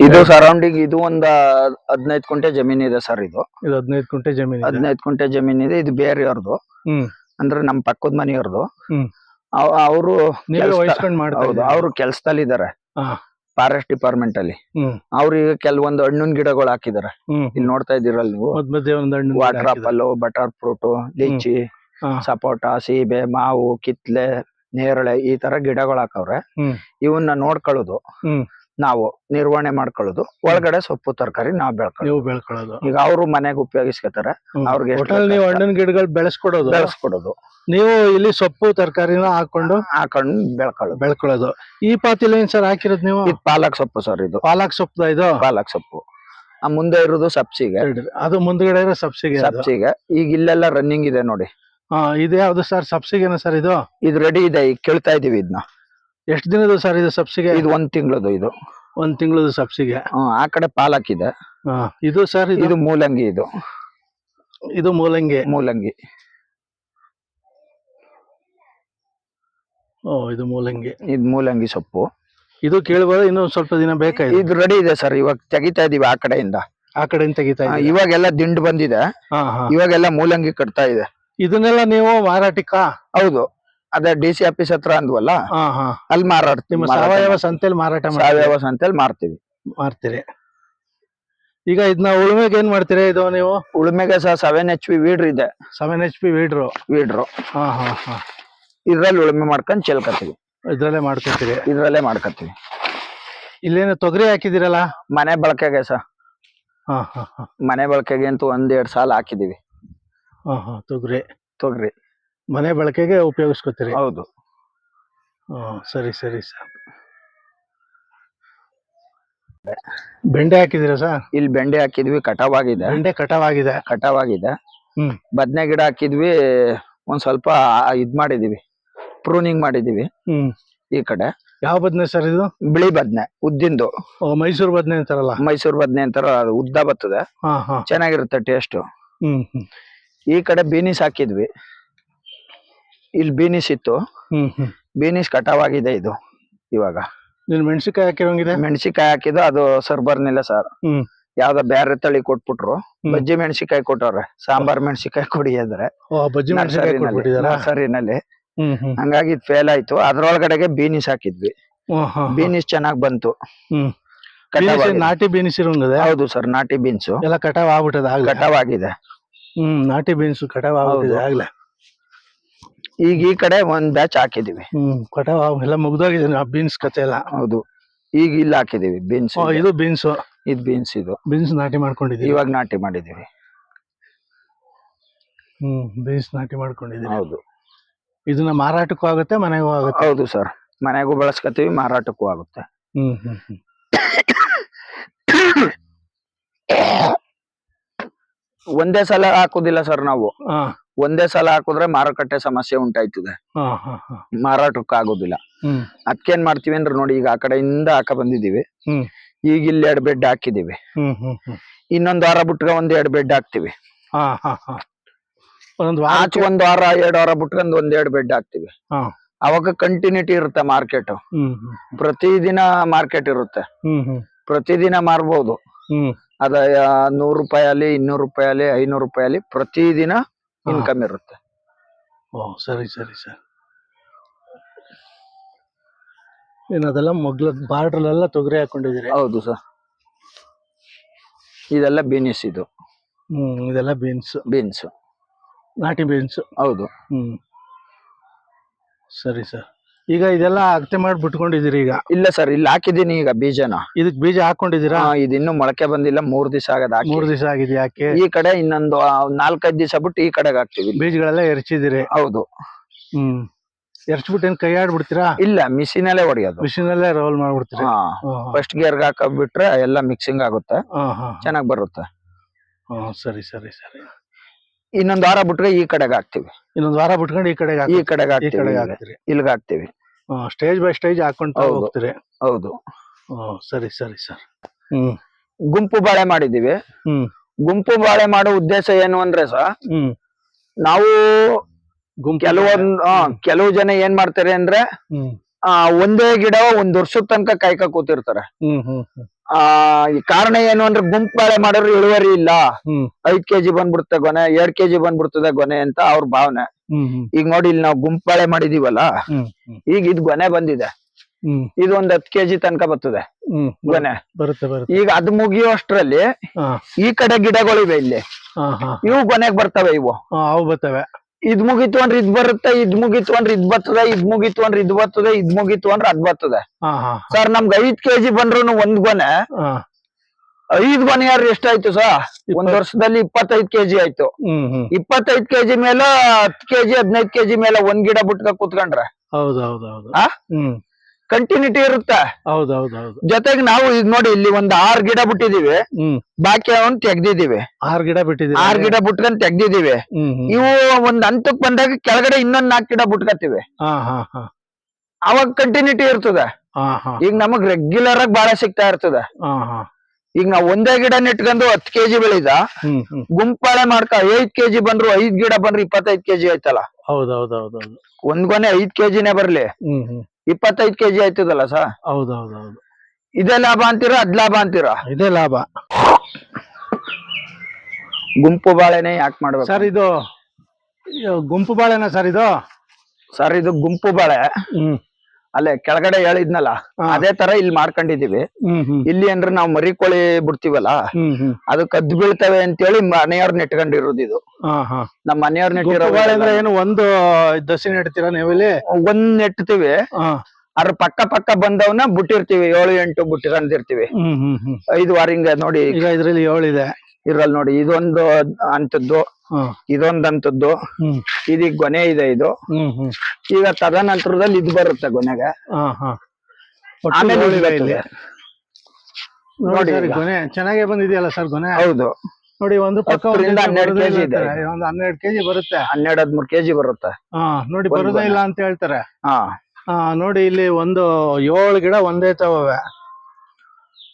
ಇದು ಸರೌಂಡಿಂಗ್ ಇದು ಒಂದ್ ಹದಿನೈದು ಕುಂಟೆ ಜಮೀನ್ ಇದೆ ಸರ್ ಇದು ಇದು ಹದಿನೈದು ಕುಂಟೆ ಜಮೀನು ಇದೆ. ಹದಿನೈದು ಕುಂಟೆ ಜಮೀನ್ ಇದೆ ಇದು ಬೇರೆಯವ್ರದ್ದು ಹ್ಮ್ ಅಂದ್ರೆ ನಮ್ ಪಕ್ಕದ ಮನೆಯವ್ರದ್ದು ಹ್ಮ್. ಅವರು ನೀವೇ ವಹಿಸ್ಕೊಂಡ್ ಮಾಡ್ತಾ ಹೌದು ಇದ್ದೀರಾ? ಅವರು ಕೆಲ್ಸದಲ್ಲಿ ಇದಾರೆ ಹಾ. ಫಾರೆಸ್ಟ್ ಡಿಪಾರ್ಟ್ಮೆಂಟ್ ಅಲ್ಲಿ ಹ್ಮ್ ಅವ್ರಿಗೆ ಕೆಲವೊಂದು ಹಣ್ಣಿನ ಗಿಡಗಳು ಹಾಕಿದಾರೆ ಹ್ಮ್ ಇಲ್ಲಿ ನೋಡ್ತಾ ಇದ್ದೀರಲ್ಲ ನೀವು ಮಧ್ಯ ಮಧ್ಯೆ ಒಂದ್ ಹಣ್ಣು ಗಿಡ ವಾಟರ್ ಹಾಕಿದ್ದಾರೆ. ಆಪಲ್ ಬಟರ್ ಫ್ರೂಟ್ ಲಿಚಿ ಹಾ. ಸಪೋಟ ಸೀಬೆ ಮಾವು ಕಿತ್ಲೆ ನೇರಳೆ ಈ ತರ ಗಿಡಗಳು ಹಾಕವ್ರೆ ಹ್ಮ್. ಇವನ್ನ ನೋಡ್ಕೊಳ್ಳೋದು ಹ್ಮ್. ನಾವು ನಿರ್ವಹಣೆ ಮಾಡ್ಕೊಳ್ಳೋದು. ಒಳಗಡೆ ಸೊಪ್ಪು ತರಕಾರಿ ನಾವು ಬೆಳ್ಕೊಳ್ಳೋದು. ನೀವು ಬೆಳ್ಕೊಳ್ಳೋದು. ಈಗ ಅವರು ಮನೆಗೆ ಉಪಯೋಗಿಸ್ಕೊತಾರೆ. ಅವ್ರಿಗೆ ಎಷ್ಟು ನೀವು ಬೇಕಾಗ್ತದೆ? ಹಣ್ಣಿನ ಗಿಡಗಳು ಬೆಳೆಸ್ಕೊಡೋದು? ಬೆಳೆಸ್ಕೊಡೋದು. ನೀವು ಇಲ್ಲಿ ಸೊಪ್ಪು ತರಕಾರಿನ ಹಾಕೊಂಡು ಹಾಕೊಂಡು ಬೆಳ್ಕೊಳ್ಳೋದು. ಬೆಳ್ಕೊಳ್ಳೋದು. ಈ ಪಾತಿಲ್ ಏನ್ ಸರ್ ಹಾಕಿರೋದು ನೀವು? ಇದು ಪಾಲಕ್ ಸೊಪ್ಪು ಸರ್ ಇದು. ಪಾಲಕ್ ಸೊಪ್ಪು ಇದು? ಪಾಲಕ್ ಸೊಪ್ಪು. ಆ ಮುಂದೆ ಇರೋದು ಸಬ್ಸಿಗೆ. ಅದು ಮುಂದ್ಗಡೆ ಇರೋ ಸಬ್ಸಿಗೆ ಅದು. ಸಬ್ಸಿಗೆ. ಈಗ ಇಲ್ಲೆಲ್ಲ ರನ್ನಿಂಗ್ ಇದೆ ನೋಡಿ. ಹಾ ಇದು ಯಾವ್ದು ಸರ್ ಸಬ್ಸಿಗೆನ ಸರ್ ಇದು? ಇದು ರೆಡಿ ಇದೆ. ಈಗ ಕೇಳ್ತಾ ಇದೀವಿ ಇದನ್ನ ಎಷ್ಟು ದಿನದ ಸರ್ ಇದು ಸಬ್ಸಿಗೆ? ಇದು ಒಂದ್ ತಿಂಗಳದು ಇದು. ಒಂದ್ ತಿಂಗಳದ ಸಬ್ಸಿಗೆ. ಹ್ಮ್, ಆ ಕಡೆ ಪಾಲಕ್ ಇದೆ. ಹಾ ಇದು ಸರ್ ಇದು? ಇದು ಮೂಲಂಗಿ ಇದು. ಇದು ಮೂಲಂಗಿ. ಮೂಲಂಗಿ. ಓ ಇದು ಮೂಲಂಗಿ. ಇದು ಮೂಲಂಗಿ ಸೊಪ್ಪು. ಇದು ಕೇಳಬಹುದು ಇನ್ನೂ ಸ್ವಲ್ಪ ದಿನ ಬೇಕಾಯ್ತು ಇದು? ರೆಡಿ ಇದೆ ಸರ್ ಇವಾಗ ತೆಗಿತಾ ಇದೀವಿ ಆ ಕಡೆಯಿಂದ. ಆ ಕಡೆಯಿಂದ ತೆಗಿತಾ ಆ, ಇದ್ದೀರಾ? ಇವಾಗೆಲ್ಲ ದಿಂಡು ಬಂದಿದೆ. ಹಾ ಹಾ. ಇವಾಗೆಲ್ಲ ಮೂಲಂಗಿ ಕಟ್ತಾ ಇದೆ. ಇದನ್ನೆಲ್ಲ ನೀವು ಮಾರಾಟಕ್ಕ? ಹೌದು. ಅದೇ ಡಿ ಸಿ ಆಫೀಸ್ ಹತ್ರ ಅಂದ್ವಲ್ಲ? ಹಾ ಹಾ. ಅಲ್ಲಿ ಮಾರಾಡ್ತೀವಿ ಸಾವಯವ. ಸಂತೆಯಲ್ಲಿ ಮಾರಾಟ ಸಾವಯವ ಸಂತೆಯಲ್ಲಿ ಮಾರ್ತೀವಿ. ಮಾರ್ತೀರಿ. ಈಗ ಇದನ್ನ ಉಳುಮೆಗೆ ಏನ್ ಮಾಡ್ತೀರಿ ಇದು ನೀವು? ಉಳುಮೆಗೆ ಸಹ ಸೆವೆನ್ ಎಚ್ ಪಿ ವೀಡ್ರ್ ಇದೆ. Seven H P weeder weeder ಹಾ ಹಾ ಹಾ. ಇದ್ರಲ್ಲಿ ಉಳುಮೆ ಮಾಡ್ಕೊಂಡ್ ಚೆಲ್ಕತ್ತೀವಿ. ಇದ್ರಲ್ಲೇ ಮಾಡ್ಕೊತೀರಿ. ಇದ್ರಲ್ಲೇ ಮಾಡ್ಕೊತೀವಿ. ಇಲ್ಲೇನು ತೊಗರಿ ಹಾಕಿದಿರಲ್ಲ ಮನೆ ಬಳಕೆಗೆ ಸಹ. ಹಾ ಹಾ ಹಾ. ಮನೆ ಬಳಕೆಗೆ ಅಂತೂ ಒಂದ್ ಎರಡ್ ಸಾಲ ಹಾಕಿದೀವಿ ಹಾ ಹಾ ತೊಗರಿ. ತೊಗ್ರಿ. ಮನೆ ಬಳಕೆಗೆ ಉಪಯೋಗಿಸ್ಕೊತೀರಿ? ಹೌದು. ಸರಿ ಸರಿ ಸರ್. ಬೆಂಡೆ ಹಾಕಿದಿರ ಸರ್? ಇಲ್ಲಿ ಬೆಂಡೆ ಹಾಕಿದ್ವಿ ಕಟಾವಾಗಿದೆ. ಬೆಂಡೆ ಕಟಾವ್ ಕಟಾವಾಗಿದೆ. ಕಟಾವಾಗಿದೆ. ಹ್ಮ್. ಬದನೆ ಗಿಡ ಹಾಕಿದ್ವಿ ಒಂದ್ ಸ್ವಲ್ಪ ಆ- ಇದ್ ಮಾಡಿದೀವಿ ಪ್ರೂನಿಂಗ್ ಮಾಡಿದೀವಿ ಹ್ಮ್. ಈ ಕಡೆ. ಯಾವ ಬದನೆ ಸರ್ ಇದು? ಬಿಳಿ ಬದನೆ ಉದ್ದಿಂದು ಓ ಮೈಸೂರು ಬದನೆ ಅಂತಾರಲ್ಲ? ಮೈಸೂರು ಬದನೆ ಅಂತಾರ ಅದು ಉದ್ದ ಬರ್ತದೆ. ಹಾ ಹಾ. ಚೆನ್ನಾಗಿರುತ್ತೆ ಟೇಸ್ಟ್. ಹ್ಮ್ ಹ್ಮ್. ಈ ಕಡೆ ಬೀನಿಸ್ ಹಾಕಿದ್ವಿ. ಇಲ್ಲಿ ಬೀನಿಸ್ ಇತ್ತು. ಹ್ಮ್ ಹ್ಮ್. ಬೀನಿಸ್ ಕಟಾವಾಗಿದೆ ಇದು ಇವಾಗ. ನೀನ್ ಮೆಣಸಿನ್ಕಾಯಿ ಹಾಕಿರೋಂಗಿದೆ ಮೆಣಸಿಕಾಯಿ ಹಾಕಿದ್ದು ಅದು ಸರ್ ಬರ್ನಿಲ್ಲ ಸರ್. ಹ್ಮ್. ಬ್ಯಾರೆ ಬೇರೆ ತಳಿ ಕೊಟ್ಬಿಟ್ರು. ಹ್ಮ್. ಬಜ್ಜಿ ಮೆಣಸಿಕಾಯಿ ಕೊಟ್ಟವ್ರೆ. ಸಾಂಬಾರ್ ಮೆಣಸಿಕಾಯಿ ಕೊಡಿ ಅಂದ್ರೆ. ಓ ಬಜ್ಜಿ ಮೆಣಸಿನ್ಕಾಯಿ ಕೊಟ್ಬಿಟ್ಟಿದಾರ ನರ್ಸರಿನಲ್ಲಿ. ಹ್ಮ್ ಹ್ಮ್. ಹಂಗಾಗಿ ಫೇಲ್ ಆಯ್ತು. ಅದ್ರೊಳಗಡೆಗೆ ಬೀನಿಸ್ ಹಾಕಿದ್ವಿ. ಓ, ಹಾ, ಹಾ. ಬೀನಿಸ್ ಚೆನ್ನಾಗ್ ಬಂತು. ಹ್ಮ್. ಕಟಾವ್ ಬೀನ್ಸ್ ಆಗಿದೆ. ನಾಟಿ ಬೀನ್ಸ್ ಇರೋಂಗದೆ? ಹೌದು ಸರ್ ನಾಟಿ ಬೀನ್ಸ್. ಎಲ್ಲ ಕಟಾವ್ ಆಗ್ಬಿಟ್ಟದ ಕಟಾವ್ ಆಗಿದೆ. ಹ್ಮ್ ನಾಟಿ ಬೀನ್ಸ್ ಕಟಾವ್ ಆಗ್ಬಿಟ್ಟಿದೆ ಹೌದು. ಆಗ್ಲೇ. ಈಗ ಈ ಕಡೆ ಒಂದ್ ಬ್ಯಾಚ್ ಹಾಕಿದೀವಿ. ಹ್ಮ್ ಕಟಾವ್ ಆಗ್- ಎಲ್ಲ ಮುಗ್ದೋಗಿದೆ ಆ ಬೀನ್ಸ್ ಕತೆ ಎಲ್ಲ. ಹೌದು. ಈಗ ಇಲ್ಲಿ ಹಾಕಿದೀವಿ ಬೀನ್ಸ್ ಓ, ಇದು ಬೀನ್ಸ್ ಇದು ಬೀನ್ಸ್ ಇದು. ಬೀನ್ಸ್ ನಾಟಿ ಮಾಡ್ಕೊಂಡಿದ್ದೀವಿ ಇವಾಗ ನಾಟಿ ಮಾಡಿದೀವಿ. ಹ್ಮ್ ಬೀನ್ಸ್ ನಾಟಿ ಮಾಡ್ಕೊಂಡಿದೀವಿ ಹೌದು. ಇದನ್ನ ಮಾರಾಟಕ್ಕೂ ಆಗುತ್ತೆ ಮನೆಗೂ ಆಗುತ್ತೆ? ಹೌದು ಸರ್. ಮನೆಗೂ ಬಳಸ್ಕೊತೀವಿ ಮಾರಾಟಕ್ಕೂ ಆಗುತ್ತೆ. ಹ್ಮ್ ಹ್ಮ್ ಹ್ಮ್. ಒಂದೇ ಸಲ ಹಾಕುದಿಲ್ಲ ಸರ್ ನಾವು. ಹಾ. ಒಂದೇ ಸಲ ಹಾಕಿದ್ರೆ ಮಾರುಕಟ್ಟೆ ಸಮಸ್ಯೆ ಉಂಟಾಯ್ತದೆ. ಹಾ ಹಾ ಹಾ. ಮಾರಾಟಕ್ಕೆ ಆಗೋದಿಲ್ಲ ಹ್ಮ್. ಅದಕ್ಕೇನ್ ಮಾಡ್ತೀವಿ ಅಂದ್ರೆ ನೋಡಿ ಈಗ ಆ ಕಡೆಯಿಂದ ಹಾಕ ಬಂದಿದೀವಿ. ಈಗ ಇಲ್ಲಿ ಎರಡು ಬೆಡ್ ಹಾಕಿದೀವಿ ಇನ್ನೊಂದ್ ವಾರ ಬಿಟ್ಗ ಒಂದ್ ಎರಡು ಬೆಡ್ ಹಾಕ್ತಿವಿ. ಆಚೆ ಒಂದ್ ವಾರ ಎರಡು ವಾರ ಬಿಟ್ಕೊಂಡ್ ಒಂದ್ ಎರಡ್ ಬೆಡ್ ಹಾಕ್ತಿವಿ. ಅವಾಗ ಕಂಟಿನ್ಯೂಟಿ ಇರುತ್ತೆ ಮಾರ್ಕೆಟ್. ಪ್ರತಿದಿನ ಮಾರ್ಕೆಟ್ ಇರುತ್ತೆ. ಪ್ರತಿದಿನ ಮಾರ್ಬೋದು. ಹ್ಮ್. ಅದ ನೂರು ರೂಪಾಯಿ ಅಲ್ಲಿ ಇನ್ನೂರು ರೂಪಾಯಿ ಅಲ್ಲಿ ಐನೂರು ರೂಪಾಯಿ ಅಲ್ಲಿ ಪ್ರತಿದಿನ. ಇನ್ಕಮ್ ಇರುತ್ತೆ. ಓ ಸರಿ ಸರಿ ಸರ್. ಏನದೆಲ್ಲ ಅದೆಲ್ಲ ಮೊಗ್ಲ ಬಾರ್ಡ್ರಲ್ಲೆಲ್ಲ ತೊಗರಿ ಹಾಕೊಂಡಿದ್ದೀರಿ? ಹೌದು ಸರ್. ಇದೆಲ್ಲ ಬೀನ್ಸ್ ಇದು. ಹ್ಮ್ ಇದೆಲ್ಲ ಬೀನ್ಸ್. ಬೀನ್ಸ್. ನಾಟಿ ಬೀನ್ಸ್. ಹೌದು. ಹ್ಞೂ ಸರಿ ಸರ್. ಈಗ ಇದೆಲ್ಲ ಅಗತ್ಯ ಮಾಡಿ ಬಿಟ್ಕೊಂಡಿದ್ದೀರಿ ಈಗ? ಇಲ್ಲ ಸರ್ ಇಲ್ಲಿ ಹಾಕಿದೀನಿ ಈಗ ಬೀಜನ. ಇದಕ್ ಬೀಜ ಹಾಕೊಂಡಿದ್ದೀರಾ? ಇದು ಇನ್ನು ಮೊಳಕೆ ಬಂದಿಲ್ಲ ಮೂರ್ ದಿವಸ ಆಗದ ಮೂರ್ ದಿವಸ ಆಗಿದೆ ಯಾಕೆ? ಈ ಕಡೆ ಇನ್ನೊಂದು ನಾಲ್ಕೈದು ದಿವಸ ಬಿಟ್ಟು ಈ ಕಡೆಗೆ ಹಾಕ್ತಿವಿ. ಬೀಜಗಳೆಲ್ಲ ಎರಚಿದಿರಿ ಹೌದು. ಹ್ಮ್. ಎರಚ್ಬಿಟ್ಟು ಏನ್ ಕೈ ಆಡ್ಬಿಡ್ತೀರಾ ಇಲ್ಲ ಮಿಷಿನ್ ಅಲ್ಲೇ ಹೊಡಿಯೋದು ಮಿಷಿನ್ ಅಲ್ಲೇ ರೋಲ್ ಮಾಡ್ಬಿಡ್ತೀರಿ ಫಸ್ಟ್ ಗೇರ್ಗೆ ಹಾಕಬಿಟ್ರೆ ಎಲ್ಲ ಮಿಕ್ಸಿಂಗ್ ಆಗುತ್ತೆ. ಚೆನ್ನಾಗಿ ಬರುತ್ತೆ. ಸರಿ ಸರಿ ಸರಿ. ಇನ್ನೊಂದ್ ವಾರ ಬಿಟ್ಕೊ ಈ ಕಡೆಗೆ ಹಾಕ್ತಿವಿ. ಇನ್ನೊಂದ್ ವಾರ ಬಿಟ್ಕೊಂಡು ಈ ಕಡೆಗೆ ಈ ಕಡೆಗೆ ಈ ಹಾಕ್ತಿವಿ ಕಡೆಗೆ ಇಲ್ಲಿಗೆ. ಹಾಕ್ತೀರಿ. ಇಲ್ಲಿಗೆ ಹಾಕ್ತಿವಿ. ಸ್ಟೇಜ್ ಬೈ ಸ್ಟೇಜ್ ಹಾಕೊಂಡು ಹೌದು. ಹೋಗ್ತೀರಿ. ಹೌದು. ಹ್ಮ್ ಸರಿ ಸರಿ ಸರ್. ಹ್ಮ್. ಗುಂಪು ಬಾಳೆ ಮಾಡಿದೀವಿ ಹ್ಮ್. ಗುಂಪು ಬಾಳೆ ಮಾಡೋ ಉದ್ದೇಶ ಏನು ಅಂದ್ರೆ ಸರ್ ಹ್ಮ್. ನಾವು ಗುಂಪು ಕೆಲವೊಂದ್ ಆ, ಕೆಲವು ಜನ ಏನ್ ಮಾಡ್ತಾರೆ ಅಂದ್ರೆ ಹ್ಮ್. ಆ ಒಂದೇ ಗಿಡ ಒಂದ್ ವರ್ಷದ ತನಕ ಕಾಯ್ಕ ಕೂತಿರ್ತಾರೆ. ಹ್ಮ್ ಹ್ಮ್ ಹ್ಮ್. ಆ ಈ ಕಾರಣ ಏನು ಅಂದ್ರೆ ಗುಂಪು ಬಾಳೆ ಮಾಡಿದ್ರೆ ಇಳುವರಿ ಇಲ್ಲ. ಐದ್ ಕೆಜಿ ಬಂದ್ಬಿಡುತ್ತೆ ಗೊನೆ ಎರಡ್ ಕೆಜಿ ಬಂದ್ಬಿಡ್ತದೆ ಗೊನೆ ಅಂತ ಅವ್ರ ಭಾವನೆ. ಈಗ ನೋಡಿ ಇಲ್ಲಿ ನಾವು ಗುಂಪು ಬಾಳೆ ಮಾಡಿದೀವಲ್ಲ? ಈಗ ಇದು ಗೊನೆ ಬಂದಿದೆ. ಇದು ಒಂದ್ ಹತ್ತು ಕೆಜಿ ತನಕ ಬರ್ತದೆ. ಗೊನೆ. ಈಗ ಅದು ಮುಗಿಯೋ ಅಷ್ಟರಲ್ಲಿ ಈ ಕಡೆ ಗಿಡಗಳಿವೆ ಇಲ್ಲಿ. ಇವು ಗೊನೆಗ್ ಬರ್ತವೆ ಇವು. ಬರ್ತವೆ. ಇದ್ ಮುಗಿತು ಅಂದ್ರೆ ಇದ್ ಬರುತ್ತೆ ಇದ್ ಮುಗಿತು ಅಂದ್ರೆ ಇದ್ ಬರ್ತದೆ ಇದ್ ಮುಗಿತು ಅಂದ್ರೆ ಇದ್ ಬರ್ತದೆ ಇದ್ ಮುಗೀತು ಅಂದ್ರೆ ಅದ್ ಬರ್ತದೆ. ಸರ್ ನಮ್ಗೆ ಐದ್ ಕೆಜಿ ಬಂದ್ರು ಒಂದ್ ಗೊನೆ. ಐದ್ ಗೊನೆ ಯಾರು ಎಷ್ಟಾಯ್ತು ಸರ್? ಒಂದ್ ವರ್ಷದಲ್ಲಿ ಇಪ್ಪತ್ತೈದ್ ಕೆಜಿ ಆಯ್ತು. ಇಪ್ಪತ್ತೈದ್ ಕೆಜಿ ಮೇಲೆ ಹತ್ ಕೆಜಿ ಹದಿನೈದ್ ಕೆಜಿ ಮೇಲೆ ಒಂದ್ ಗಿಡ ಬಿಟ್ಕ ಕುತ್ಕೊಂಡ್ರೆ. ಹೌದು ಹೌದು ಹೌದು. ಹ್ಮ್. ಕಂಟಿನ್ಯೂಟಿ ಇರುತ್ತೆ. ಜೊತೆಗೆ ನಾವು ಈಗ ನೋಡಿ ಇಲ್ಲಿ ಒಂದ್ ಆರ್ ಗಿಡ ಬಿಟ್ಟಿದೀವಿ. ಹ್ಮ್. ಬಾಕಿ ಅವನ್ ತೆಗ್ದಿದೀವಿ. ಆರ್ ಗಿಡ ಬಿಟ್ಟಿದೀವಿ. ಆರ್ ಗಿಡ ಬಿಟ್ಕೊಂಡ್ ತೆಗ್ದಿದೀವಿ. ಇವು ಒಂದ್ ಹಂತಕ್ ಬಂದಾಗ ಕೆಳಗಡೆ ಇನ್ನೊಂದ್ ನಾಲ್ಕು ಗಿಡ ಬಿಟ್ಕತ್ತೀವಿ. ಹಾ ಹಾ ಹಾ. ಅವಾಗ ಕಂಟಿನ್ಯೂಟಿ ಇರ್ತದೆ. ಈಗ ನಮಗ್ ರೆಗ್ಯುಲರ್ ಆಗಿ ಬಾಳ ಸಿಗ್ತಾ ಇರ್ತದೆ. ಹಾ ಹಾ. ಈಗ ನಾವ್ ಒಂದೇ ಗಿಡ ನೆಟ್ಕೊಂಡು ಹತ್ ಕೆಜಿ ಬೆಳಿದ. ಗುಂಪಾಳೆ ಮಾಡ್ಕ ಐದ್ ಕೆಜಿ ಬಂದ್ರು ಐದ್ ಗಿಡ ಬಂದ್ರು ಇಪ್ಪತ್ತೈದ್ ಕೆಜಿ ಆಯ್ತಲ್ಲ. ಹೌದು ಹೌದು ಹೌದು ಹೌದು ಒಂದ್ ಗೊನೆ ಐದ್ ಕೆಜಿನೇ ಬರ್ಲಿ. ಇಪ್ಪತ್ತೈದ್ ಕೆಜಿ ಆಯ್ತದಲ್ಲ ಸರ್ ಹೌದು ಹೌದು ಹೌದು ಇದೇ ಲಾಭ ಅಂತೀರಾ ಅದ್ ಲಾಭ ಅಂತೀರಾ? ಇದೇ ಲಾಭ. ಗುಂಪು ಬಾಳೆನೆ ಯಾಕೆ ಮಾಡ್ಬೇಕು? ಸರ್ ಇದು ಇದು ಗುಂಪು ಬಾಳೆನಾ ಸರ್ ಇದು? ಸರ್ ಇದು ಗುಂಪು ಬಾಳೆ. ಹ್ಮ್. ಅಲ್ಲೇ ಕೆಳಗಡೆ ಹೇಳಿದ್ನಲ್ಲ ಅದೇ ತರ ಇಲ್ಲಿ ಮಾಡ್ಕೊಂಡಿದೀವಿ ಇಲ್ಲಿ ಅಂದ್ರೆ ನಾವು ಮರಿ ಕೋಳಿ ಬಿಡ್ತೀವಲ್ಲ ಅದು ಕದ್ದು ಬೀಳ್ತವೆ ಅಂತೇಳಿ ಮನೆಯವ್ರ ನೆಟ್ಕೊಂಡಿರೋದು ಇದು. ನಮ್ಮ ಮನೆಯವ್ರ ಗುಂಪು ನೆಟ್ಟಿರೋ ಅಂದ್ರೆ ಏನು ಒಂದು ದಸಿ ನೆಡ್ತೀರಾ ನೀವಿಲ್ಲಿ ಒಂದ್ ನೆಟ್ತೀವಿ. ಅದ್ರ ಪಕ್ಕ ಪಕ್ಕ ಬಂದವನ್ನ ಬಿಟ್ಟಿರ್ತೀವಿ ಏಳು ಎಂಟು ಬಿಟ್ಟಿರ್ತೀವಿ ಐದು ವಾರ ಹಿಂಗ ನೋಡಿ. ಈಗ ಇದ್ರಲ್ಲಿ ಇದೆ. ಇರಲ್ ನೋಡಿ ಇದೊಂದು ಅಂತದ್ದು ಹಾ. ಇದೊಂದ್ ಅಂತದ್ದು ಹ್ಮ್. ಇದೀಗ ಗೊನೆ ಇದೆ ಇದು. ಈಗ ತದನಂತರದಲ್ಲಿ ಇದು ಬರುತ್ತೆ ಗೊನೆಗೆ. ಆಮೇಲೆ ನೋಡಿ. ಗೊನೆ ಚೆನ್ನಾಗೇ ಬಂದಿದೆಯಲ್ಲ ಸರ್ ಗೊನೆ? ಹೌದು. ನೋಡಿ ಒಂದು ಪಕ್ಕ ಒಂದು ಹನ್ನೆರಡು ಕೆಜಿ ಇದೆ. ಒಂದು ಹನ್ನೆರಡು ಕೆಜಿ ಬರುತ್ತೆ. ಹನ್ನೆರಡು ಹದ್ಮೂರ್ ಕೆಜಿ ಬರುತ್ತೆ. ಹಾ ನೋಡಿ ಬರೋದೇ ಇಲ್ಲ ಅಂತ ಹೇಳ್ತಾರೆ. ಹಾ. ಹಾ ನೋಡಿ ಇಲ್ಲಿ ಒಂದು ಏಳು ಗಿಡ ಒಂದೇ ತವವೆ.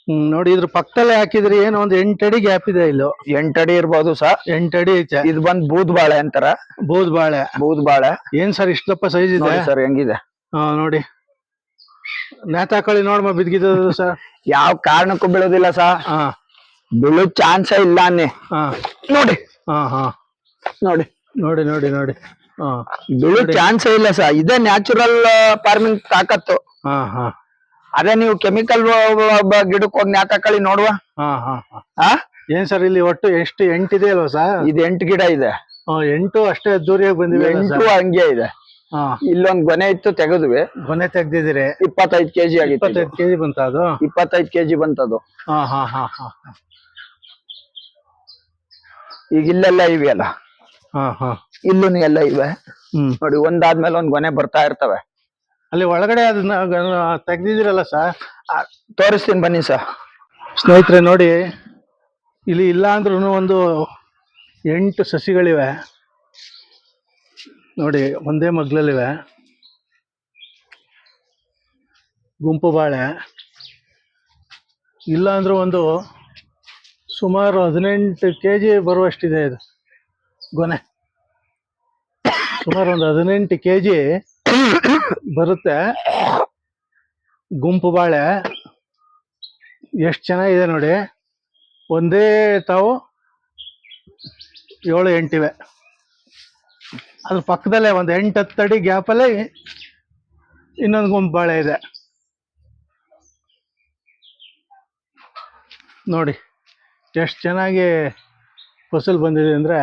ಹ್ಮ್ ನೋಡಿ ಇದ್ರ ಪಕ್ಕದಲ್ಲೇ ಹಾಕಿದ್ರಿ ಏನು ಒಂದು ಎಂಟಡಿ ಗ್ಯಾಪ್ ಇದೆ ಇಲ್ಲಿ. ಎಂಟಡಿ ಇರ್ಬೋದು ಸರ್. ಎಂಟಡಿ ಐತೆ. ಇದು ಬಂದ್ ಬೂದ್ ಬಾಳೆ ಅಂತಾರ. ಬೂದ್ ಬಾಳೆ. ಬೂದ್ ಬಾಳೆ. ಏನ್ ಸರ್ ಇಷ್ಟಪ್ಪ ಸೈಜ್ ಇದೆ? ಸರ್ ಹೆಂಗಿದೆ? ಹಾ ನೋಡಿ. ನೇತಾಕಳಿ ನೋಡ್ಮ ಬಿದ್ಗಿದ ಸರ್. ಯಾವ ಕಾರಣಕ್ಕೂ ಬೀಳೋದಿಲ್ಲ ಸರ್. ಹಾ. ಬೀಳೋ ಚಾನ್ಸ್ ಇಲ್ಲ ಅನ್ನಿ. ಹಾ. ನೋಡಿ. ಹಾ ಹಾ. ನೋಡಿ. ನೋಡಿ ನೋಡಿ ನೋಡಿ. ಹಾ. ಬೀಳೋ ಚಾನ್ಸ್ ಇಲ್ಲ ಸರ್. ಇದೇ ನ್ಯಾಚುರಲ್ ಫಾರ್ಮಿಂಗ್ ತಾಕತ್ತು. ಹಾ ಹಾ. ಅದೇ ನೀವು ಕೆಮಿಕಲ್ ಗಿಡಕ್ಕೆ ಹೋಗಿ ನ್ಯಾತಕಳಿ ನೋಡುವ. ಹಾ ಹಾ ಹಾ. ಆ? ಏನ್ ಸರ್ ಇಲ್ಲಿ ಒಟ್ಟು ಎಷ್ಟು ಎಂಟಿದೆ ಅಲ್ವಾ ಸರ್? ಇದು ಎಂಟು ಗಿಡ ಇದೆ. ಎಂಟು ಅಷ್ಟೇ ಅದ್ದೂರಿಯಾಗಿ ಬಂದಿವೆ ಎಂಟು ಹಂಗೆ ಇದೆ. ಹಾ. ಇಲ್ಲೊಂದ್ ಗೊನೆ ಇತ್ತು ತೆಗೆದ್ವಿ. ಗೊನೆ ತೆಗ್ದಿದ್ದೀರಿ. ಇಪ್ಪತ್ತೈದು ಕೆಜಿ ಆಗಿತ್ತು. ಇಪ್ಪತ್ತೈದು ಕೆಜಿ ಬಂತ ಅದು? ಇಪ್ಪತ್ತೈದು ಕೆಜಿ ಬಂತದು. ಹಾ ಹಾ ಹಾ ಹಾ. ಈಗ ಇಲ್ಲೆಲ್ಲ ಇವೆಯಲ್ಲ. ಹಾ ಹಾ. ಇಲ್ಲೂ ಎಲ್ಲ ಇವೆ. ನೋಡಿ ಒಂದಾದ್ಮೇಲೆ ಒಂದ್ ಗೊನೆ ಬರ್ತಾ ಇರ್ತವೆ. ಅಲ್ಲಿ ಒಳಗಡೆ ಅದನ್ನ ತೆಗ್ದಿದಿರಲ್ಲ ಸರ್ ತೋರಿಸ್ತೀನಿ ಬನ್ನಿ ಸರ್ ಸ್ನೇಹಿತರೆ ನೋಡಿ ಇಲ್ಲಿ ಇಲ್ಲ ಅಂದ್ರೂ ಒಂದು ಎಂಟು ಸಸಿಗಳಿವೆ. ನೋಡಿ ಒಂದೇ ಮಗ್ಲಲ್ಲಿವೆ. ಗುಂಪು ಬಾಳೆ. ಇಲ್ಲ ಅಂದ್ರೂ ಒಂದು ಸುಮಾರು ಹದಿನೆಂಟು ಕೆ ಜಿ ಬರುವಷ್ಟಿದೆ ಇದು ಗೊನೆ. ಸುಮಾರು ಒಂದು ಹದಿನೆಂಟು ಕೆ ಜಿ ಬರುತ್ತೆ. ಗುಂಪು ಬಾಳೆ ಎಷ್ಟು ಚೆನ್ನಾಗಿದೆ ನೋಡಿ. ಒಂದೇ ತಾವು ಏಳು ಎಂಟಿವೆ. ಅದ್ರ ಪಕ್ಕದಲ್ಲೇ ಒಂದು ಎಂಟು ಹತ್ತು ಅಡಿ ಗ್ಯಾಪಲ್ಲೇ ಇನ್ನೊಂದು ಗುಂಪು ಬಾಳೆ ಇದೆ. ನೋಡಿ, ಎಷ್ಟು ಚೆನ್ನಾಗಿ ಫಸಲು ಬಂದಿದೆ ಅಂದರೆ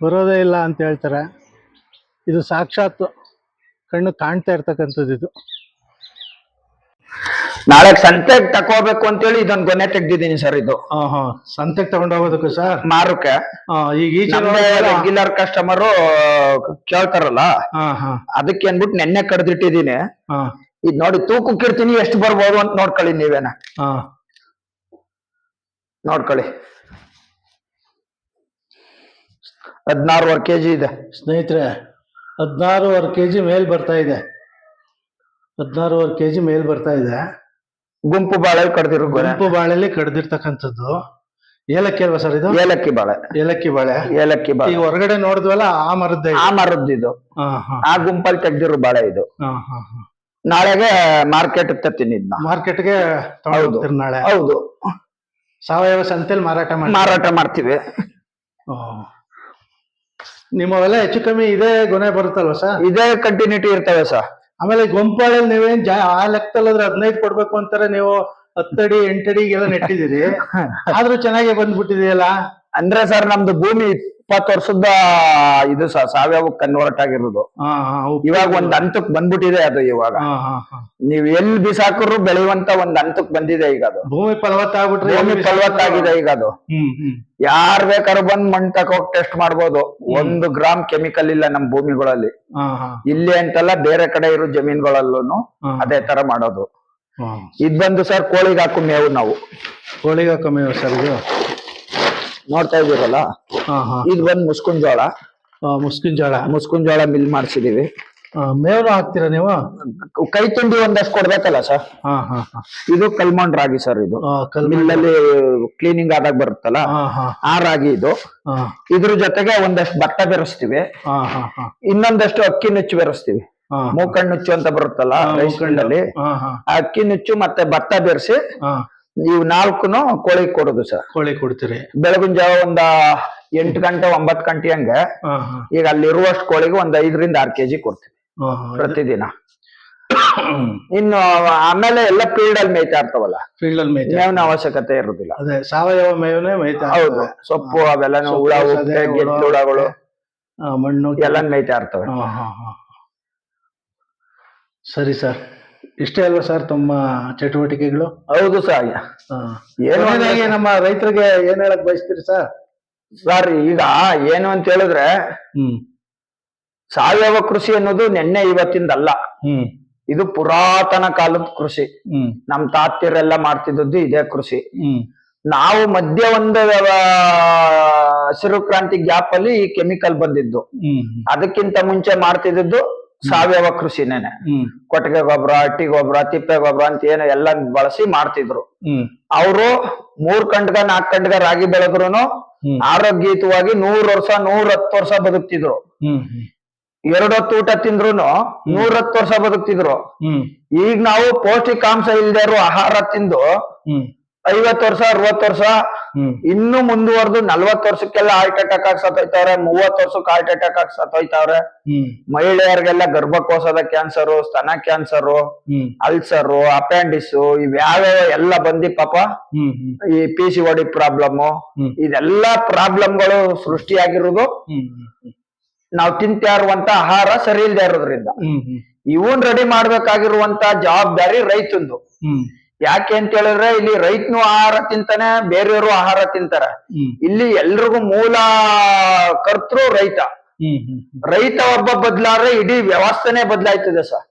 ಬರೋದೇ ಇಲ್ಲ ಅಂತ ಹೇಳ್ತಾರೆ. ಇದು ಸಾಕ್ಷಾತ್ ಕಣ್ಣು ಕಾಣ್ತಾ ಇರ್ತಕ್ಕಂಥದ್ದು ಇದು. ನಾಳೆ ಸಂತೆಗ್ ತಕೋಬೇಕು ಅಂತೇಳಿ ಇದೊಂದ್ ಗೊನೆ ತೆಗ್ದಿದ್ದೀನಿ ಸರ್ ಇದು. ಹಾ ಹಾ ಸಂತೆಗೆ ತಗೊಂಡು ಹೋಗೋದಕ್ಕೆ ಸರ್? ಮಾರುಕೆ. ಹಾ ಈಗ ಈಚೆ ರೆಗ್ಯುಲರ್ ಕಸ್ಟಮರ್ ಕೇಳ್ತಾರಲ್ಲ? ಹಾ ಹಾ ಅದಕ್ಕೆ ಅಂದ್ಬಿಟ್ಟು ನೆನ್ನೆ ಕಡ್ದಿಟ್ಟಿದೀನಿ ಹಾ ಇದ್ ನೋಡಿ ತೂಕು ಕಿರ್ತೀನಿ ಎಷ್ಟು ಬರ್ಬೋದು ಅಂತ ನೋಡ್ಕೊಳ್ಳಿ ನೀವೇನ. ಹಾ ನೋಡ್ಕೊಳ್ಳಿ. ಹದಿನಾರುವರೆ ಕೆಜಿ ಇದೆ. ಸ್ನೇಹಿತರೆ ಹದಿನಾರೂವರೆ ಕೆ ಜಿ ಮೇಲ್ ಬರ್ತಾ ಇದೆ. ಹದಿನಾರೂವರೆ ಕೆ ಜಿ ಮೇಲ್ ಬರ್ತಾ ಇದೆ. ಗುಂಪು ಬಾಳೆ ಕಡ್ದಿರೋ ಗೊನೆ ಗುಂಪು ಬಾಳೆಲಿ ಕಡ್ದಿರ್ತಕ್ಕಂಥದ್ದು. ಏಲಕ್ಕಿ ಅಲ್ವಾ ಸರ್ ಇದು? ಏಲಕ್ಕಿ ಬಾಳೆ. ಏಲಕ್ಕಿ ಬಾಳೆ. ಏಲಕ್ಕಿ ಈಗ ಬಾಳೆ ಹೊರಗಡೆ ನೋಡಿದ್ವಲ್ಲ ಆ ಮರದ್ದು ಇದು. ಆ ಮರದ್ದು ಇದು. ಹಾ ಹಾ. ಆ ಗುಂಪಲ್ಲಿ ತೆಗ್ದಿರೋ ಬಾಳೆ ಇದು. ಹಾ ಹಾ ಹಾ. ನಾಳೆಗೆ ಮಾರ್ಕೆಟ್ ತರ್ತೀನಿ ಇದನ್ನ ಮಾರ್ಕೆಟ್ಗೆ ಹೌದು. ಹೋಗ್ತೀರಿ ನಾಳೆ. ಹೌದು. ಸಾವಯವ ಸಂತೆಲಿ ಮಾರಾಟ ಮಾಡಿ ಮಾರಾಟ ಮಾಡ್ತೀವಿ. ನಿಮ್ಮವೆಲ್ಲ ಹೆಚ್ಚು ಕಮ್ಮಿ ಇದೇ ಗೊನೆ ಬರುತ್ತಲ್ವ ಸರ್? ಇದೇ ಕಂಟಿನ್ಯೂಟಿ ಇರ್ತವೆ ಸರ್ ಆಮೇಲೆ ಗೊಂಪಾಳಲ್ಲಿ ನೀವೇನ್ ಜಾ ಆ ಲೆಕ್ಕದಲ್ಲಿ ಆದ್ರೆ ಹದಿನೈದು ಕೊಡ್ಬೇಕು ಅಂತಾರೆ ನೀವು ಹತ್ತಡಿ ಎಂಟಡಿಗೆಲ್ಲ ನೆಟ್ಟಿದ್ದೀರಿ. ಆದ್ರೂ ಚೆನ್ನಾಗಿ ಬಂದ್ಬಿಟ್ಟಿದೆಯಲ್ಲ? ಅಂದ್ರೆ ಸರ್ ನಮ್ದು ಭೂಮಿ ಇಪ್ಪತ್ತು ವರ್ಷದ ಇದು ಸಾವಯವ ಕನ್ವರ್ಟ್ ಆಗಿರೋದು ಇವಾಗ ಒಂದ್ ಹಂತಕ್ ಬಂದ್ಬಿಟ್ಟಿದೆ ಅದು ಇವಾಗ. ನೀವ್ ಎಲ್ಲಿ ಬಿಸಾಕರು ಬೆಳೆಯುವಂತ ಒಂದ್ ಹಂತಕ್ ಬಂದಿದೆ ಈಗ ಅದು. ಭೂಮಿ ಫಲವತ್ತಾಗ್ಬಿಟ್ರೆ ಭೂಮಿ ಎಲ್ಲಿ ಫಲವತ್ತಾಗಿದೆ ಈಗ ಅದು. ಯಾರ್ ಬೇಕಾದ್ರೂ ಬಂದ್ ಮಣ್ ತಕೋಗ್ ಟೆಸ್ಟ್ ಮಾಡ್ಬೋದು. ಒಂದು ಗ್ರಾಮ್ ಕೆಮಿಕಲ್ ಇಲ್ಲ ನಮ್ ಭೂಮಿಗಳಲ್ಲಿ. ಇಲ್ಲಿ ಅಂತಲ್ಲ ಬೇರೆ ಕಡೆ ಇರೋ ಜಮೀನ್ಗಳಲ್ಲೂ ಅದೇ ತರ ಮಾಡೋದು. ಇದ್ ಬಂದು ಸರ್ ಕೋಳಿಗೆ ಹಾಕು ಮೇವು ನಾವು. ಕೋಳಿಗೆ ಮೇವು ಸರ್ ಇದು? ನೋಡ್ತಾ ಇದೀರಲ್ಲ ಇದು ಬಂದ್ ಮುಸ್ಕುನ್ ಜೋಳ. ಮುಸ್ಕಿನ್ ಜೋಳ. ಮುಸ್ಕುನ್ ಜೋಳ ಮಿಲ್ ಮಾಡ್ಸಿದೀವಿ. ಮೇವನ ಹಾಕ್ತೀರಾ ನೀವು? ಕೈ ತುಂಡಿ ಒಂದಷ್ಟು ಕೊಡ್ಬೇಕಲ್ಲ ಸರ್? ಹಾ ಹಾ ಹಾ. ಇದು ಕಲ್ಮಂಡ್ ರಾಗಿ ಸರ್ ಇದು. ಮಿಲ್ಲಲ್ಲಿ ಕ್ಲೀನಿಂಗ್ ಆದಾಗ ಬರುತ್ತಲ್ಲ? ಆ ರಾಗಿ ಇದು. ಇದ್ರ ಜೊತೆಗೆ ಒಂದಷ್ಟು ಭತ್ತ ಬೆರೆಸ್ತೀವಿ. ಇನ್ನೊಂದಷ್ಟು ಅಕ್ಕಿ ನುಚ್ಚು ಬೆರೆಸ್ತೀವಿ. ಹಾ ಮೂಕಣ್ಣು ನುಚ್ಚು ಅಂತ ಬರುತ್ತಲ್ಲ ರೈಸ್ ಹಾ ಅಕ್ಕಿ ನುಚ್ಚು ಮತ್ತೆ ಭತ್ತ ಬೆರೆಸಿ ಹಾ. ಇವು ನಾಲ್ಕುನು ಕೋಳಿ ಕೊಡೋದು ಸರ್. ಕೋಳಿ ಕೊಡ್ತೀರಿ. ಬೆಳಗಿನ ಜಾವ ಒಂದ ಎಂಟು ಗಂಟೆ ಒಂಬತ್ ಗಂಟೆ ಹಂಗೆ ಈಗ ಅಲ್ಲಿ ಇರುವಷ್ಟು ಕೋಳಿಗೆ ಒಂದ್ ಐದರಿಂದ ಆರ್ ಕೆಜಿ ಕೊಡ್ತೀವಿ ಪ್ರತಿದಿನ. ಇನ್ನು ಆಮೇಲೆ ಎಲ್ಲ ಫೀಲ್ಡ್ ಅಲ್ಲಿ ಮೇಯ್ತಾ ಇರ್ತಾವಲ್ಲ. ಫೀಲ್ಡ್ ಅಲ್ಲಿ ಮೇಯ್ತಾ ಮೇವಿನ ಅವಶ್ಯಕತೆ ಇರುದಿಲ್ಲ. ಅದೇ ಸಾವಯವ ಮೇವನೇ ಮೇಯ್ತಾ ಹೌದು. ಸೊಪ್ಪು ಅವೆಲ್ಲ ಹುಳ ಹುಳಗಳು. ಮಣ್ಣು ಎಲ್ಲ ಮೇಯ್ತಾ ಇರ್ತವೆ. ಸರಿ ಸರ್. ಇಷ್ಟೇ ಅಲ್ವಾ ಸರ್ ತಮ್ಮ ಚಟುವಟಿಕೆಗಳು? ಹೌದು ಸರ್. ಏನು ಕೊನೆಯದಾಗಿ ನಮ್ಮ ರೈತರಿಗೆ ಏನ್ ಹೇಳಕ್ ಬಯಸ್ತೀರಿ ಸರ್? ಸರ್ ಈಗ ಏನು ಅಂತ ಹೇಳಿದ್ರೆ ಹ್ಮ್. ಸಾವಯವ ಕೃಷಿ ಅನ್ನೋದು ನಿನ್ನೆ ಇವತ್ತಿಂದಲ್ಲ. ಹ್ಮ್. ಇದು ಪುರಾತನ ಕಾಲದ ಕೃಷಿ. ಹ್ಮ್. ನಮ್ ತಾತ್ಯರೆಲ್ಲ ಮಾಡ್ತಿದ್ದದ್ದು ಇದೇ ಕೃಷಿ. ಹ್ಮ್. ನಾವು ಮಧ್ಯ ಒಂದು ಹಸಿರು ಕ್ರಾಂತಿ ಗ್ಯಾಪ್ ಅಲ್ಲಿ ಈ ಕೆಮಿಕಲ್ ಬಂದಿದ್ದು. ಅದಕ್ಕಿಂತ ಮುಂಚೆ ಮಾಡ್ತಿದ್ದದ್ದು ಸಾವಯವ ಕೃಷಿನೇನೆ ಕೊಟ್ಟಿಗೆ ಗೊಬ್ಬರ ಅಟ್ಟಿ ಗೊಬ್ಬರ ತಿಪ್ಪೆ ಗೊಬ್ಬರ ಅಂತ ಏನು ಎಲ್ಲ ಬಳಸಿ ಮಾಡ್ತಿದ್ರು. ಅವರು ಮೂರ್ ಕಂಡ್ಗ ನಾಲ್ಕ್ ಕಂಡ್ಗ ರಾಗಿ ಬೆಳೆದ್ರು ಆರೋಗ್ಯಯುತವಾಗಿ ನೂರ್ ವರ್ಷ ನೂರ್ ಹತ್ತು ವರ್ಷ ಬದುಕ್ತಿದ್ರು. ಎರಡು ಹೊತ್ತು ಊಟ ತಿಂದ್ರು ನೂರ್ ಹತ್ತು ವರ್ಷ ಬದುಕ್ತಿದ್ರು. ಈಗ ನಾವು ಪೌಷ್ಟಿಕಾಂಶ ಇಲ್ದೇ ಇರೋ ಆಹಾರ ತಿಂದು ಐವತ್ ವರ್ಷ ಅರವತ್ ವರ್ಷ ಇನ್ನು ಮುಂದುವರೆದು ನಲ್ವತ್ ವರ್ಷಕ್ಕೆಲ್ಲ ಹಾರ್ಟ್ ಅಟ್ಯಾಕ್ ಆಗಿ ಸತ್ತೋಯ್ತಾವ್ರೆ ಮೂವತ್ ವರ್ಷಕ್ಕೆ ಹಾರ್ಟ್ ಅಟ್ಯಾಕ್ ಆಗಿ ಸತ್ತೋಯ್ತಾವ್ರೆ. ಮಹಿಳೆಯರಿಗೆಲ್ಲ ಗರ್ಭಕೋಶದ ಕ್ಯಾನ್ಸರ್ ಸ್ತನ ಕ್ಯಾನ್ಸರ್ ಅಲ್ಸರ್ ಅಪೆಂಡಿಸ್ ಇವ್ಯಾವ್ಯಾವ ಎಲ್ಲ ಬಂದಿ ಪಾಪ ಈ ಪಿ ಸಿ ಒಡಿ ಪ್ರಾಬ್ಲಮ್. ಇದೆಲ್ಲ ಪ್ರಾಬ್ಲಮ್ಗಳು ಸೃಷ್ಟಿಯಾಗಿರೋದು ನಾವು ತಿಂತಾ ಇರುವಂತ ಆಹಾರ ಸರಿ ಇಲ್ದೇ ಇರೋದ್ರಿಂದ. ಇವನ್ ರೆಡಿ ಮಾಡ್ಬೇಕಾಗಿರುವಂತ ಜವಾಬ್ದಾರಿ ರೈತಂದು. ಯಾಕೆ ಅಂತ ಹೇಳಿದ್ರೆ ಇಲ್ಲಿ ರೈತನು ಆಹಾರ ತಿಂತಾನೆ ಬೇರೆಯವರು ಆಹಾರ ತಿಂತಾರೆ. ಇಲ್ಲಿ ಎಲ್ರಿಗೂ ಮೂಲ ಕರ್ತೃ ರೈತ. ರೈತ ಒಬ್ಬ ಬದ್ಲಾದ್ರೆ ಇಡೀ ವ್ಯವಸ್ಥೆನೆ ಬದ್ಲಾಯ್ತದೆ ಸರ್.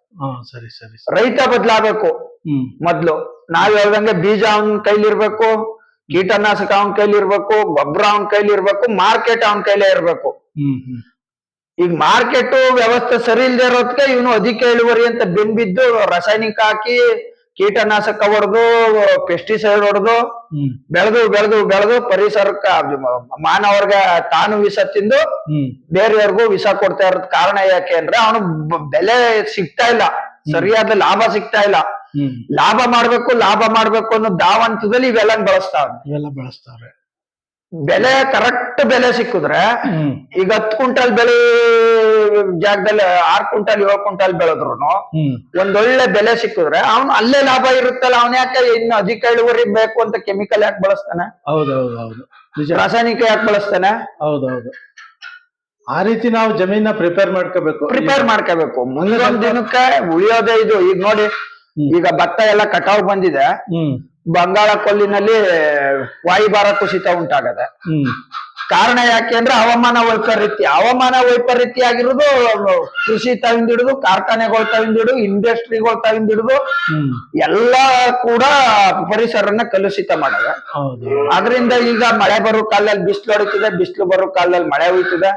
ಸರಿ ಸರಿ ರೈತ ಬದ್ಲಾಗಬೇಕು. ಮೊದ್ಲು ನಾವ್ ಹೇಳ್ದಂಗೆ ಬೀಜ ಅವನ್ ಕೈಲಿರ್ಬೇಕು ಕೀಟನಾಶಕ ಅವನ್ ಕೈಲಿ ಇರ್ಬೇಕು ಗೊಬ್ಬರ ಅವನ್ ಕೈಲಿ ಇರ್ಬೇಕು ಮಾರ್ಕೆಟ್ ಅವನ್ ಕೈಲೇ ಇರ್ಬೇಕು. ಈಗ ಮಾರ್ಕೆಟ್ ವ್ಯವಸ್ಥೆ ಸರಿ ಇಲ್ದೇ ಇರೋದಕ್ಕೆ ಇವನು ಅಧಿಕ ಇಳುವರಿ ಅಂತ ಬೆಂಬಿದ್ದು ರಾಸಾಯನಿಕ ಹಾಕಿ ಕೀಟನಾಶಕ ಹೊಡೆದು ಪೆಸ್ಟಿಸೈಡ್ ಹೊಡೆದು ಬೆಳೆದು ಬೆಳೆದು ಬೆಳೆದು ಪರಿಸರಕ್ಕ ಮಾನವರ್ಗ ತಾನು ವಿಷ ತಿಂದು ಬೇರೆಯವ್ರಿಗೂ ವಿಷ ಕೊಡ್ತಾ ಇರೋದ್ ಕಾರಣ ಯಾಕೆ ಅಂದ್ರೆ ಅವನು ಬೆಲೆ ಸಿಗ್ತಾ ಇಲ್ಲ. ಸರಿಯಾದ ಲಾಭ ಸಿಗ್ತಾ ಇಲ್ಲ. ಲಾಭ ಮಾಡ್ಬೇಕು ಲಾಭ ಮಾಡ್ಬೇಕು ಅನ್ನೋ ದಾವಂತದಲ್ಲಿ ಇವೆಲ್ಲ ಬಳಸ್ತಾವ ಇವೆಲ್ಲ ಬಳಸ್ತಾವ್ರೆ. ಬೆಲೆ ಕರೆಕ್ಟ್ ಬೆಲೆ ಸಿಕ್ಕಿದ್ರೆ ಈಗ ಹತ್ತು ಕ್ವಿಂಟಲ್ ಬೆಳೆ ಜಾಗದಲ್ಲಿ ಆರ್ ಕ್ವಿಂಟಲ್ ಏಳು ಕ್ವಿಂಟಲ್ ಬೆಳೆದ್ರು ಒಂದೊಳ್ಳೆ ಬೆಲೆ ಸಿಕ್ಕಿದ್ರೆ ಅವನು ಅಲ್ಲೇ ಲಾಭ ಇರುತ್ತಲ್ಲ ಅವನ್ ಯಾಕೆ ಇನ್ನು ಅಧಿಕ ಇಳುವರಿ ಬೇಕು ಅಂತ ಕೆಮಿಕಲ್ ಯಾಕೆ ಬಳಸ್ತಾನೆ? ಹೌದೌದು ರಾಸಾಯನಿಕ ಯಾಕೆ ಬಳಸ್ತಾನೆ? ಹೌದೌದು ಆ ರೀತಿ ನಾವು ಜಮೀನ ಪ್ರಿಪೇರ್ ಮಾಡ್ಕೋಬೇಕು. ಪ್ರಿಪೇರ್ ಮಾಡ್ಕೋಬೇಕು. ಮುಂದಿನ ದಿನಕ್ಕೆ ಉಳಿಯೋದೇ ಇದು. ಈಗ ನೋಡಿ ಈಗ ಭತ್ತ ಎಲ್ಲ ಕಟಾವ್ ಬಂದಿದೆ. ಬಂಗಾಳ ಕೊಲ್ಲಿನಲ್ಲಿ ವಾಯುಭಾರ ಕುಸಿತ ಉಂಟಾಗದೆ. ಕಾರಣ ಯಾಕೆ ಅಂದ್ರೆ ಹವಾಮಾನ ವೈಪರೀತ್ಯ. ಹವಾಮಾನ ವೈಪರೀತ್ಯ ಆಗಿರೋದು ಕೃಷಿ ತವಿಂದಿಡುದು ಕಾರ್ಖಾನೆಗಳು ತವಿಂದಿಡು ಇಂಡಸ್ಟ್ರಿಗಳು ತವಿಂದ ಹಿಡಿದು ಎಲ್ಲ ಕೂಡ ಪರಿಸರನ ಕಲುಷಿತ ಮಾಡದ. ಅದರಿಂದ ಈಗ ಮಳೆ ಬರೋ ಕಾಲದಲ್ಲಿ ಬಿಸಿಲು ಹೊಡಿತದೆ ಬಿಸಿಲು ಬರೋ ಕಾಲದಲ್ಲಿ ಮಳೆ ಹೋಯ್ತದೆ.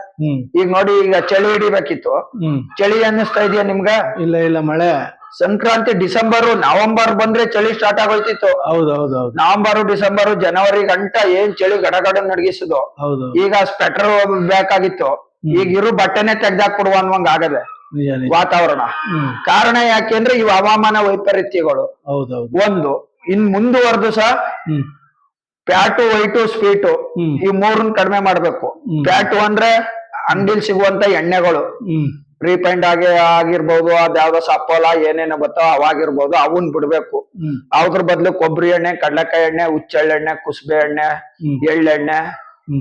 ಈಗ ನೋಡಿ ಈಗ ಚಳಿ ಹಿಡಿಬೇಕಿತ್ತು. ಚಳಿ ಅನ್ನಿಸ್ತಾ ಇದೆಯಾ ನಿಮ್ಗ? ಇಲ್ಲ ಇಲ್ಲ ಮಳೆ. ಸಂಕ್ರಾಂತಿ ಡಿಸೆಂಬರ್ ನವೆಂಬರ್ ಬಂದ್ರೆ ಚಳಿ ಸ್ಟಾರ್ಟ್ ಆಗೋಯ್ತಿತ್ತು. ಹೌದು ಹೌದು ಹೌದು. ನವೆಂಬರ್ ಡಿಸೆಂಬರ್ ಜನವರಿ ಗಂಟ ಏನ್ ಚಳಿ ಗಡಗಡ ನಡಗಿಸುದು ಹೌದು ಈಗ ಸ್ವೆಟರ್ ಬೇಕಾಗಿತ್ತು. ಈಗ ಇರು ಬಟ್ಟೆನೆ ತೆಗ್ದಾಕ್ಬಿಡುವ ಅನ್ನುವಂಗ ಆಗದೆ ವಾತಾವರಣ. ಕಾರಣ ಯಾಕೆಂದ್ರೆ ಇವು ಹವಾಮಾನ ವೈಪರೀತ್ಯಗಳು. ಒಂದು ಇನ್ ಮುಂದುವರೆದು ಸಹ ಪ್ಯಾಟು ವೈಟು ಸ್ವೀಟು ಈ ಮೂರನ್ನ ಕಡಿಮೆ ಮಾಡ್ಬೇಕು. ಪ್ಯಾಟು ಅಂದ್ರೆ ಅಂಗಡಿಲಿ ಸಿಗುವಂತ ಎಣ್ಣೆಗಳು. ರೀಪೈಂಡ್ ಆಗಿ ಆಗಿರ್ಬೋದು ಅದ್ಯಾವ್ದೋ ಸಪ್ಪೋಲ ಏನೇನೋ ಬರ್ತಾವ ಅವಾಗಿರ್ಬೋದು ಅವನ್ ಬಿಡ್ಬೇಕು. ಅವ್ರ ಬದ್ಲು ಕೊಬ್ಬರಿ ಎಣ್ಣೆ ಕಡ್ಲೆಕಾಯಿ ಎಣ್ಣೆ ಹುಚ್ಚೆಳ್ಳೆಣ್ಣೆ ಕುಸುಬೆ ಎಣ್ಣೆ ಎಳ್ಳೆಣ್ಣೆ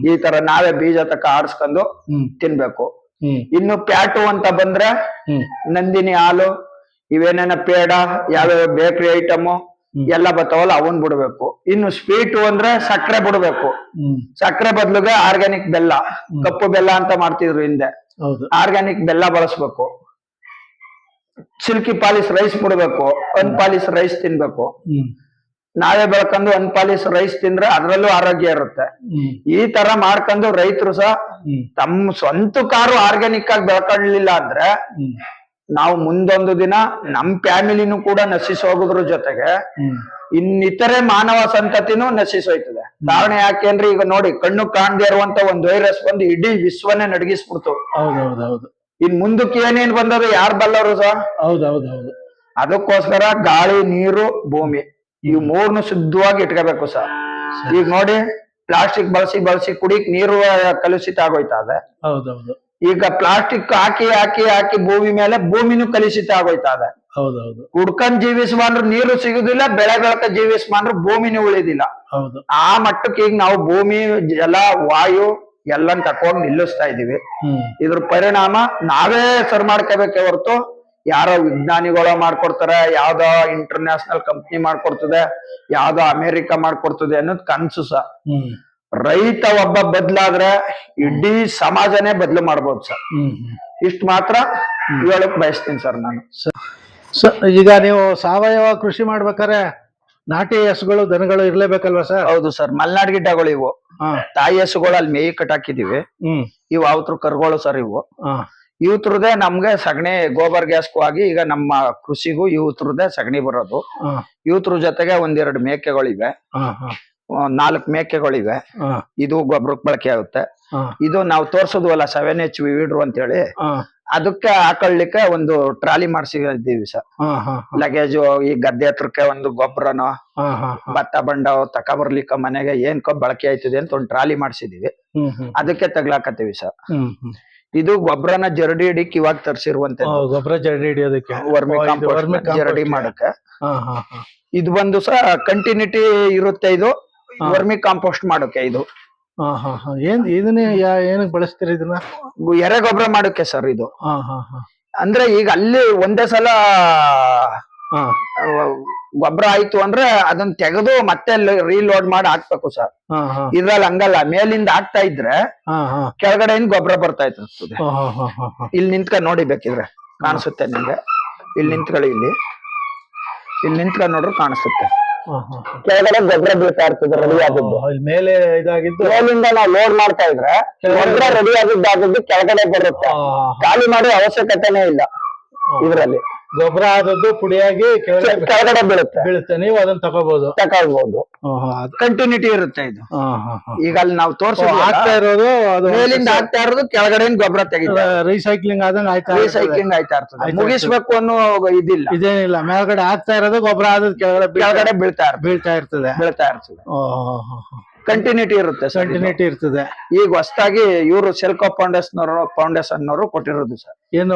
ಈ ತರ ನಾವೇ ಬೀಜ ತಕ ಆಡ್ಸ್ಕೊಂಡು ತಿನ್ಬೇಕು. ಇನ್ನು ಪ್ಯಾಟು ಅಂತ ಬಂದ್ರೆ ನಂದಿನಿ ಹಾಲು ಇವೇನೇನ ಪೇಡ ಯಾವ್ಯಾವ ಬೇಕರಿ ಐಟಮ್. ಎಲ್ಲ ಬರ್ತಾವಲ್ಲ ಅವನ್ ಬಿಡ್ಬೇಕು. ಇನ್ನು ಸ್ವೀಟು ಅಂದ್ರೆ ಸಕ್ಕರೆ ಬಿಡ್ಬೇಕು. ಸಕ್ಕರೆ ಬದ್ಲಿಗೆ ಆರ್ಗ್ಯಾನಿಕ್ ಬೆಲ್ಲ ಕಪ್ಪು ಬೆಲ್ಲ ಅಂತ ಮಾಡ್ತಿದ್ರು ಹಿಂದೆ. ಹೌದು. ಆರ್ಗ್ಯಾನಿಕ್ ಬೆಲ್ಲ ಬಳಸ್ಬೇಕು. ಸಿಲ್ಕಿ ಪಾಲಿಸ್ ರೈಸ್ ಬಿಡ್ಬೇಕು. ಅನ್ಪಾಲಿಸ್ ರೈಸ್ ತಿನ್ಬೇಕು. ನಾವೇ ಬೆಳ್ಕೊಂಡು ಅನ್ಪಾಲಿಸ್ ರೈಸ್ ತಿಂದ್ರೆ ಅದರಲ್ಲೂ ಆರೋಗ್ಯ ಇರುತ್ತೆ. ಈ ತರ ಮಾಡ್ಕೊಂಡು ರೈತರು ಸಹ ತಮ್ಮ ಸ್ವಂತ ಕಾರು ಆರ್ಗ್ಯಾನಿಕ್ ಆಗಿ ಬೆಳ್ಕೊಳ್ಳಿಲ್ಲ ಅಂದ್ರೆ ನಾವು ಮುಂದೊಂದು ದಿನ ನಮ್ ಫ್ಯಾಮಿಲಿನೂ ಕೂಡ ನಶಿಸೋಗೋದ್ರ ಜೊತೆಗೆ ಇನ್ನಿತರೆ ಮಾನವ ಸಂತತಿನೂ ನಶಿಸೋಯ್ತದೆ. ಕಾರಣ ಯಾಕೆಂದ್ರೆ ಈಗ ನೋಡಿ ಕಣ್ಣು ಕಾಣದೇ ಇರುವಂತ ಒಂದ್ ವೈರಸ್ ಬಂದು ಇಡೀ ವಿಶ್ವನೇ ನಡಗಿಸ್ಬಿಡ್ತು. ಹೌದೌದೌದು. ಇನ್ ಮುಂದಕ್ಕೆ ಏನೇನ್ ಬಂದದ ಯಾರ್ ಬಲ್ಲವರು ಸಹ ಹೌದೌದೌದು. ಅದಕ್ಕೋಸ್ಕರ ಗಾಳಿ ನೀರು ಭೂಮಿ ಇವ್ ಮೂರ್ನು ಶುದ್ಧವಾಗಿ ಇಟ್ಕೋಬೇಕು ಸರ್. ಈಗ ನೋಡಿ ಪ್ಲಾಸ್ಟಿಕ್ ಬಳಸಿ ಬಳಸಿ ಕುಡಿಕ್ ನೀರು ಕಲುಷಿತ ಆಗೋಯ್ತಾ ಇದೆ ಹೌದೌದು. ಈಗ ಪ್ಲಾಸ್ಟಿಕ್ ಹಾಕಿ ಹಾಕಿ ಹಾಕಿ ಭೂಮಿ ಮೇಲೆ ಭೂಮಿನೂ ಕಲುಷಿತ ಆಗೋಯ್ತಾ ಇದೆ ಹೌದೌದು. ಹುಡ್ಕೊಂಡ್ ಜೀವಿಸ್ಬಂದ್ರು ನೀರು ಸಿಗುದಿಲ್ಲ ಬೆಳೆ ಬೆಳಕ ಜೀವಿಸ್ಬಂದ್ರು ಭೂಮಿನೂ ಉಳಿದಿಲ್ಲ. ಹೌದು. ಆ ಮಟ್ಟಕ್ಕೆ ಈಗ ನಾವು ಭೂಮಿ ಜಲ ವಾಯು ಎಲ್ಲನ್ ತಕೊಂಡ್ ನಿಲ್ಲಿಸ್ತಾ ಇದೀವಿ. ಇದ್ರ ಪರಿಣಾಮ ನಾವೇ ಸರ್ ಮಾಡ್ಕೋಬೇಕೆ ಹೊರತು ಯಾರೋ ವಿಜ್ಞಾನಿಗಳ ಮಾಡ್ಕೊಡ್ತಾರೆ ಯಾವ್ದೋ ಇಂಟರ್ನ್ಯಾಷನಲ್ ಕಂಪ್ನಿ ಮಾಡ್ಕೊಡ್ತದೆ ಯಾವ್ದೋ ಅಮೆರಿಕ ಮಾಡ್ಕೊಡ್ತದೆ ಅನ್ನೋದು ಕನ್ಸು ಸಹ ರೈತ ಒಬ್ಬ ಬದ್ಲಾದ್ರೆ ಇಡೀ ಸಮಾಜನೇ ಬದ್ಲು ಮಾಡ್ಬೋದು ಸರ್. ಇಷ್ಟು ಮಾತ್ರ ಹೇಳಕ್ ಬಯಸ್ತೀನಿ ಸರ್ ನಾನು. ಸ ಈಗ ನೀವು ಸಾವಯವ ಕೃಷಿ ಮಾಡ್ಬೇಕಾದ್ರೆ ನಾಟಿ ಹಸುಗಳು ದನಗಳು ಇರ್ಲೇಬೇಕಲ್ವಾ ಸರ್? ಹೌದು ಸರ್ ಮಲ್ನಾಡ್ ಗಿಡ್ಡಗಳು ಇವು. ತಾಯಿ ಹಸುಗಳು ಅಲ್ಲಿ ಮೇಯಿ ಕಟ್ಟಾಕಿದೀವಿ. ಹ್ಮ್. ಇವು ಅವತ್ರ ಕರುಗಳು ಸರ್ ಇವು. ಇವತ್ರದೇ ನಮ್ಗೆ ಸಗಣಿ ಗೋಬರ್ ಗ್ಯಾಸ್ಗೂ ಆಗಿ ಈಗ ನಮ್ಮ ಕೃಷಿಗೂ ಇವತ್ರದೇ ಸಗಣಿ ಬರೋದು. ಇವತ್ರ ಜೊತೆಗೆ ಒಂದೆರಡು ಮೇಕೆಗಳಿವೆ. ನಾಲ್ಕು ಮೇಕೆಗಳಿವೆ. ಇದು ಗೊಬ್ಬರಕ್ಕೆ ಬಳಕೆ ಆಗುತ್ತೆ. ಇದು ನಾವು ತೋರ್ಸೋದ್ವಲ್ಲ ಸೆವೆನ್ ಎಚ್ ವಿಡ್ರು ಅಂತ ಹೇಳಿ ಅದಕ್ಕೆ ಹಾಕೊಳ್ಳಿಕ್ಕೆ ಒಂದು ಟ್ರಾಲಿ ಮಾಡಿಸಿದ್ದೀವಿ ಸರ್. ಲಗೇಜು ಈ ಗದ್ದೆ ಹತ್ರಕ್ಕೆ ಒಂದು ಗೊಬ್ಬರನೋ ಭತ್ತ ಬಂಡ ತಕ ಬರ್ಲಿಕ್ಕೆ ಮನೆಗೆ ಏನ್ ಬಳಕೆ ಆಯ್ತದೆ ಅಂತ ಒಂದು ಟ್ರಾಲಿ ಮಾಡ್ಸಿದೀವಿ ಅದಕ್ಕೆ ತಗ್ಲಾಕತ್ತೀವಿ ಸರ್. ಇದು ಗೊಬ್ಬರನ ಜರಡಿ ಹಿಡಿಕ್ ಇವಾಗ ತರಿಸಿರುವಂತ ಗೊಬ್ಬರ ಜರಡಿ ಹಿಡಿಯೋದಕ್ಕೆ. ವರ್ಮಿ ಜರಡಿ ಮಾಡಕ್ಕೆ. ಇದು ಬಂದು ಸಹ ಕಂಟಿನ್ಯೂಟಿ ಇರುತ್ತೆ ಇದು. ವರ್ಮಿ ಕಾಂಪೋಸ್ಟ್ ಮಾಡೋಕೆ ಇದು. ಹಾ ಹಾ ಹಾ. ಏನ್ ಇದನ್ನೇ ಯಾ- ಏನಕ್ಕೆ ಬಳಸ್ತೀರಿ ಇದನ್ನ? ಎರೆ ಗೊಬ್ಬರ ಮಾಡೋಕೆ ಸರ್ ಇದು. ಹಾ ಹಾ ಹಾ. ಅಂದ್ರೆ ಈಗ ಅಲ್ಲಿ ಒಂದೇ ಸಲ ಹಾ. ಗೊಬ್ಬರ ಆಯ್ತು ಅಂದ್ರೆ ಅದನ್ನ ತೆಗೆದು ಮತ್ತೆ ರೀಲೋಡ್ ಮಾಡಿ ಹಾಕ್ಬೇಕು ಸರ್. ಹಾ ಹಾ. ಇದ್ರಲ್ಲಿ ಹಂಗಲ್ಲ ಮೇಲಿಂದ ಹಾಕ್ತಾ ಇದ್ರೆ ಹಾ ಹಾ. ಕೆಳಗಡೆಯಿಂದ ಗೊಬ್ಬರ ಬರ್ತಾ ಇತ್ತು ಹಾ ಹಾ ಹಾ ಹಾ ಹಾ. ಇಲ್ಲಿ ನಿಂತ್ಕ ನೋಡಿ ಬೇಕಿದ್ರೆ ಕಾಣಿಸುತ್ತೆ ನಿಮ್ಗೆ. ಇಲ್ಲಿ ನಿಂತ್ಕೊಳ್ಳಿ ಇಲ್ಲಿ. ಇಲ್ಲಿ ನಿಂತ್ಕೊಂಡ್ ನೋಡ್ರಿ ಕಾಣಿಸುತ್ತೆ. ಕೆಳಗಡೆ ಗೊಬ್ಬರ ಬೀಳ್ತಾ ಇರ್ತದೆ ರೆಡಿ ಆಗಿದ್ದು. ಇಲ್ಲಿ ಮೇಲೆ ಇದಾಗಿದ್ದು? ಮೇಲಿಂದ ನಾವು ಲೋಡ್ ಮಾಡ್ತಾ ಇದ್ರೆ ಗೊಬ್ಬರ ರೆಡಿ ಆಗಿದ್ದಾಗಿದ್ದು ಕೆಳಗಡೆ ಬರುತ್ತೆ. ಖಾಲಿ ಮಾಡೋ ಅವಶ್ಯಕತೆನೇ ಇಲ್ಲ ಇದ್ರಲ್ಲಿ. ಗೊಬ್ಬರ ಆದದ್ದು ಪುಡಿಯಾಗಿ ಕೆಳಗಡೆ ಕೆಳಗಡೆ ಬೀಳುತ್ತೆ. ಬೀಳುತ್ತೆ. ನೀವು ಅದನ್ನ ತಗೋಬಹುದು ತಗೊಳ್ಬಹುದು ಅದ್- ಕಂಟಿನ್ಯೂಟಿ ಇರುತ್ತೆ ಇದು. ಹಾ ಹಾ ಹಾ ಈಗ ಅಲ್ಲಿ ನಾವು ತೋರ್ಸಿ ತೋರ್ಸೋದು ಆಗ್ತಾ ಇರೋದು ಅದು ಮೇಲಿಂದ ಆಗ್ತಾ ಇರೋದು ಕೆಳಗಡೆ ಗೊಬ್ಬರ ತೆಗಿತಾರೆ ರೀಸೈಕ್ಲಿಂಗ್ ಆದಂಗ ಆಯ್ತಾ. ರೀಸೈಕ್ಲಿಂಗ್ ಆಯ್ತಾ ಇರ್ತದೆ. ಮುಗಿಸ್ಬೇಕು ಅನ್ನೋ ಇದಿಲ್ಲ. ಇದೇನಿಲ್ಲ. ಮೇಲ್ಗಡೆ ಆಗ್ತಾ ಇರೋದು ಗೊಬ್ಬರ ಆದದ್ ಕೆಳಗಡೆ ಬೀಳ್ತಾ- ಕೆಳಗಡೆ ಬೀಳ್ತಾ ಇರ್ತದೆ. ಬೀಳ್ತಾ ಇರ್ತದೆ. ಬೀಳ್ತಾ ಇರ್ತದೆ. ಕಂಟಿನ್ಯೂಟಿ ಇರುತ್ತೆ ಸರ್ ಕಂಟಿನ್ಯೂಟಿ ಇರ್ತದೆ. ಈಗ ಹೊಸದಾಗಿ ಇವರು ಸೆಲ್ಕೋ ಫೌಂಡೇಶನ್ ಫೌಂಡೇಶನ್ ಅವರು ಕೊಟ್ಟಿರೋದು ಸರ್. ಏನು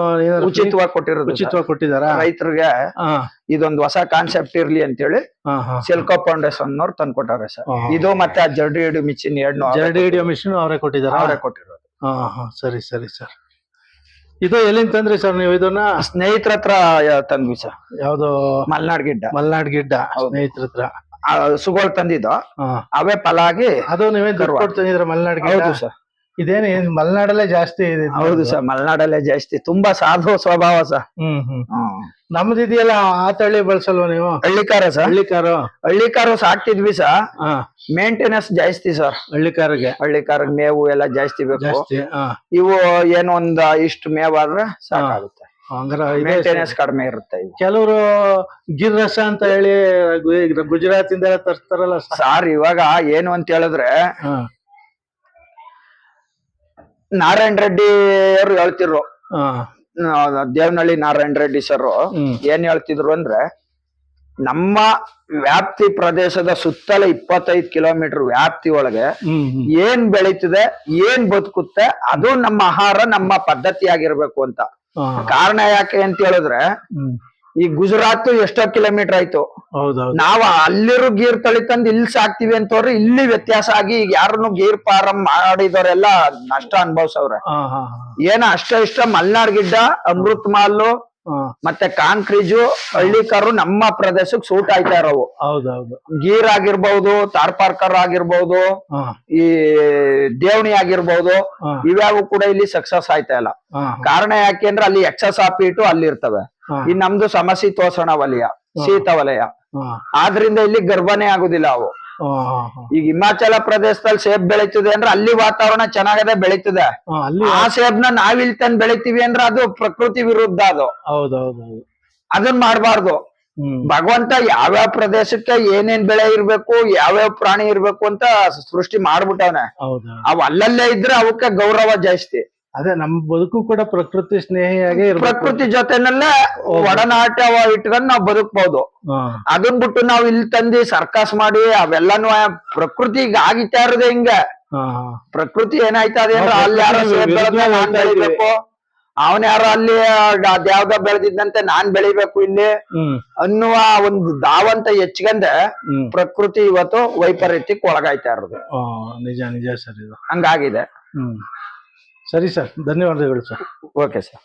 ಉಚಿತವಾಗಿ ಕೊಟ್ಟಿರೋದು ಉಚಿತವಾಗಿ ಕೊಟ್ಟಿದಾರ ರೈತರಿಗೆ ಇದೊಂದು ಹೊಸ ಕಾನ್ಸೆಪ್ಟ್ ಇರ್ಲಿ ಅಂತ ಹೇಳಿ ಸೆಲ್ಕೋ ಫೌಂಡೇಶನ್ ಅವ್ರು ತಂದು ಕೊಟ್ಟಾರೆ ಸರ್. ಇದು ಮತ್ತೆ ಆ ಜರ್ಡಿ ಹಿಡಿಯೋ ಮಿಷಿನ್ ಎರಡು ಜರ್ಡಿ ಹಿಡಿಯೋ ಮಿಷಿನ್ ಅವರೇ ಕೊಟ್ಟಿದ್ದಾರೆ? ಅವರೇ ಕೊಟ್ಟಿರೋದು. ಹಾ ಹಾ. ಸರಿ ಸರಿ ಸರ್. ಇದು ಎಲ್ಲಿಂದ ತಂದ್ರಿ ಸರ್ ನೀವು ಇದನ್ನ? ಸ್ನೇಹಿತರ ಹತ್ರ ತಂದ್ವಿ ಸರ್. ಯಾವ್ದು ಮಲ್ನಾಡ್ ಗಿಡ್ಡ. ಮಲ್ನಾಡ್ ಗಿಡ್ಡ. ಸ್ನೇಹಿತರ ಹತ್ರ. ಸುಗೋಳ್ ತಂದಿದ್ದು ಅವೇ ಫಲ ಆಗಿ ಅದು ನೀವೇ ದುಡ್ಡು ತಂದಿದ್ರ ಮಲೆನಾಡಿಗೆ ಹೌದು ಸರ್. ಇದೇನು ಮಲೆನಾಡಲ್ಲೇ ಜಾಸ್ತಿ ಇದೆ ಹೌದು ಸರ್ ಮಲೆನಾಡಲ್ಲೇ ಜಾಸ್ತಿ ತುಂಬಾ ಸಾಧು ಸ್ವಭಾವ ಸರ್. ಹ್ಮ್ ನಮ್ದು ಇದೆಯಲ್ಲ ಆ ತಳಿ ಬಳಸಲ್ವಾ ನೀವು? ಹಳ್ಳಿಕಾರ ಸರ್. ಹಳ್ಳಿಕಾರು. ಹಳ್ಳಿಕಾರು ಸಾಕ್ತಿದ್ವಿ ಸರ್. ಹಾ. ಮೇಂಟೆನೆನ್ಸ್ ಜಾಸ್ತಿ ಸರ್. ಹಳ್ಳಿಕಾರಿಗೆ? ಹಳ್ಳಿಕಾರಿಗೆ ಮೇವು ಎಲ್ಲ ಜಾಸ್ತಿ ಬೇಕು. ಇವು ಏನೋ ಒಂದ್ ಇಷ್ಟು ಮೇವಾದ್ರೆ ಸಾಕಾಗುತ್ತೆ. ಹಂಗಾರ ಇದೆ ಮೇಂಟೆನೆನ್ಸ್ ಕಡಿಮೆ ಇರುತ್ತೆ ಇವು ಕೆಲವರು ಗಿರ್ ರಸ ಅಂತ ಹೇಳಿ ಗು- ಗುಜರಾತ್ ಇಂದ ತರ್ತಾರಲ್ಲ ಸ- ಸಾರ್ ಇವಾಗ ಏನು ಅಂತ ಹೇಳಿದ್ರೆ ನಾರಾಯಣ ನಾರಾಯಣ್ ರೆಡ್ಡಿ ಅವರು ಹೇಳ್ತಿರು ಹಾ. ಆ, ದೇವನಹಳ್ಳಿ ನಾರಾಯಣ ರೆಡ್ಡಿ ಸರ್ ಹ್ಮ್. ಏನ್ ಹೇಳ್ತಿದ್ರು ಅಂದ್ರೆ ನಮ್ಮ ವ್ಯಾಪ್ತಿ ಪ್ರದೇಶದ ಸುತ್ತಲ ಇಪ್ಪತ್ತೈದು ಕಿಲೋಮೀಟರ್ ವ್ಯಾಪ್ತಿ ಒಳಗೆ ಹ್ಮ್ ಹ್ಮ್. ಏನ್ ಬೆಳೀತದೆ ಏನ್ ಬದುಕುತ್ತೆ ಅದು ನಮ್ಮ ಆಹಾರ ನಮ್ಮ ಪದ್ಧತಿ ಆಗಿರ್ಬೇಕು ಅಂತ. ಕಾರಣ ಯಾಕೆ ಅಂತ ಹೇಳಿದ್ರೆ ಈ ಗುಜರಾತ್ ಎಷ್ಟೋ ಕಿಲೋಮೀಟರ್ ಆಯ್ತು. ನಾವ್ ಅಲ್ಲಿರೋ ಗೀರ್ ತಳಿ ತಂದು ಇಲ್ಲಿ ಸಾಕ್ತಿವಿ ಅಂತವ್ರೆ ಇಲ್ಲಿ ವ್ಯತ್ಯಾಸ ಆಗಿ ಈಗ ಯಾರನ್ನು ಗೀರ್ ಪಾರಂ ಮಾಡಿದವರೆಲ್ಲ ನಷ್ಟ ಅನ್ಭವ್ಸವ್ರೆ. ಏನ ಅಷ್ಟ ಇಷ್ಟ ಮಲ್ನಾಡ್ ಗಿಡ್ಡ ಅಮೃತ್ ಮಾಲು ಮತ್ತೆ ಕಾಂಕ್ರೀಜು ಹಳ್ಳಿಕಾರು ನಮ್ಮ ಪ್ರದೇಶಕ್ಕೆ ಸೂಟ್ ಆಯ್ತಾ ಇರೋವು. ಹೌದೌದು. ಗೀರ್ ಆಗಿರ್ಬಹುದು ತಾರ್ಪಾರ್ಕರ್ ಆಗಿರ್ಬಹುದು ಈ ದೇವಣಿ ಆಗಿರ್ಬಹುದು ಇವ್ಯಾವು ಕೂಡ ಇಲ್ಲಿ ಸಕ್ಸಸ್ ಆಯ್ತಾ ಇಲ್ಲ. ಕಾರಣ ಯಾಕೆ ಅಂದ್ರೆ ಅಲ್ಲಿ ಎಕ್ಸಸ್ ಇಟ್ಟು ಅಲ್ಲಿ ಇರ್ತವೆ ಈ ನಮ್ದು ಸಮಶೀತೋಷಣ ವಲಯ ಶೀತ ವಲಯ. ಆದ್ರಿಂದ ಇಲ್ಲಿ ಗರ್ಭನೇ ಆಗುದಿಲ್ಲ ಅವು. ಈಗ ಹಿಮಾಚಲ ಪ್ರದೇಶದಲ್ಲಿ ಸೇಬ್ ಬೆಳೀತದೆ ಅಂದ್ರೆ ಅಲ್ಲಿ ವಾತಾವರಣ ಚೆನ್ನಾಗದೆ ಬೆಳೀತದೆ. ಅಲ್ಲಿ ಆ ಸೇಬ್ನ ನ ನಾವಿಲ್ ತಂದ್ ಬೆಳಿತೀವಿ ಅಂದ್ರೆ ಅದು ಪ್ರಕೃತಿ ವಿರುದ್ಧ ಅದು. ಹೌದೌದು ಅದನ್ನ ಮಾಡಬಾರ್ದು. ಭಗವಂತ ಯಾವ್ಯಾವ ಪ್ರದೇಶಕ್ಕೆ ಏನೇನ್ ಬೆಳೆ ಇರ್ಬೇಕು ಯಾವ್ಯಾವ ಪ್ರಾಣಿ ಇರ್ಬೇಕು ಅಂತ ಸೃಷ್ಟಿ ಮಾಡ್ಬಿಟ್ಟವನೆ. ಅವ್ ಅಲ್ಲಲ್ಲೇ ಇದ್ರೆ ಅವಕ್ಕೆ ಗೌರವ ಜಾಸ್ತಿ. ಅದೇ ನಮ್ ಬದುಕು ಕೂಡ ಪ್ರಕೃತಿ ಸ್ನೇಹಿಯಾಗೆ ಇರ್ಬೇಕು. ಪ್ರಕೃತಿ ಜೊತೆನಲ್ಲೇ ಒಡನಾಟವಾಗಿಟ್ಕೊಂಡು ಇಟ್ಕೊಂಡ್ ನಾವ್ ಬದುಕ್ಬೋದು. ಹಾ. ಅದನ್ ಬಿಟ್ಟು ನಾವ್ ಇಲ್ಲಿ ತಂದಿ ಸರ್ಕಸ್ ಮಾಡಿ ಅವೆಲ್ಲಾನು ಪ್ರಕೃತಿ ಈಗ ಆಗಿತ್ತಾ ಇರೋದೇ ಹಿಂಗ. ಪ್ರಕೃತಿ ಏನಾಯ್ತಾ ನಾವು ಅಲ್ಲಿ ಯಾರೋ ನಾನ್ ಬೆಳಿಬೇಕು. ಅವನ್ ಯಾರೋ ಅಲ್ಲಿ ಅದ್ಯಾವ್ದ ಬೆಳೆದಿದ್ದಂತೆ ನಾನ್ ಬೆಳಿಬೇಕು ಇಲ್ಲಿ. ಅನ್ನುವ ಒಂದು ದಾವಂತ ಹೆಚ್ಚಿಗಂದೆ ಪ್ರಕೃತಿ ಇವತ್ತು ವೈಪರೀತ್ಯಕ್ಕೆ ಒಳಗಾಯ್ತಾ ಇರೋದು. ನಿಜ ನಿಜ ಸರ್ ಇದು. ಹಂಗಾಗಿದೆ. ಸರಿ ಸರ್ ಧನ್ಯವಾದಗಳು ಸರ್. Okay sir.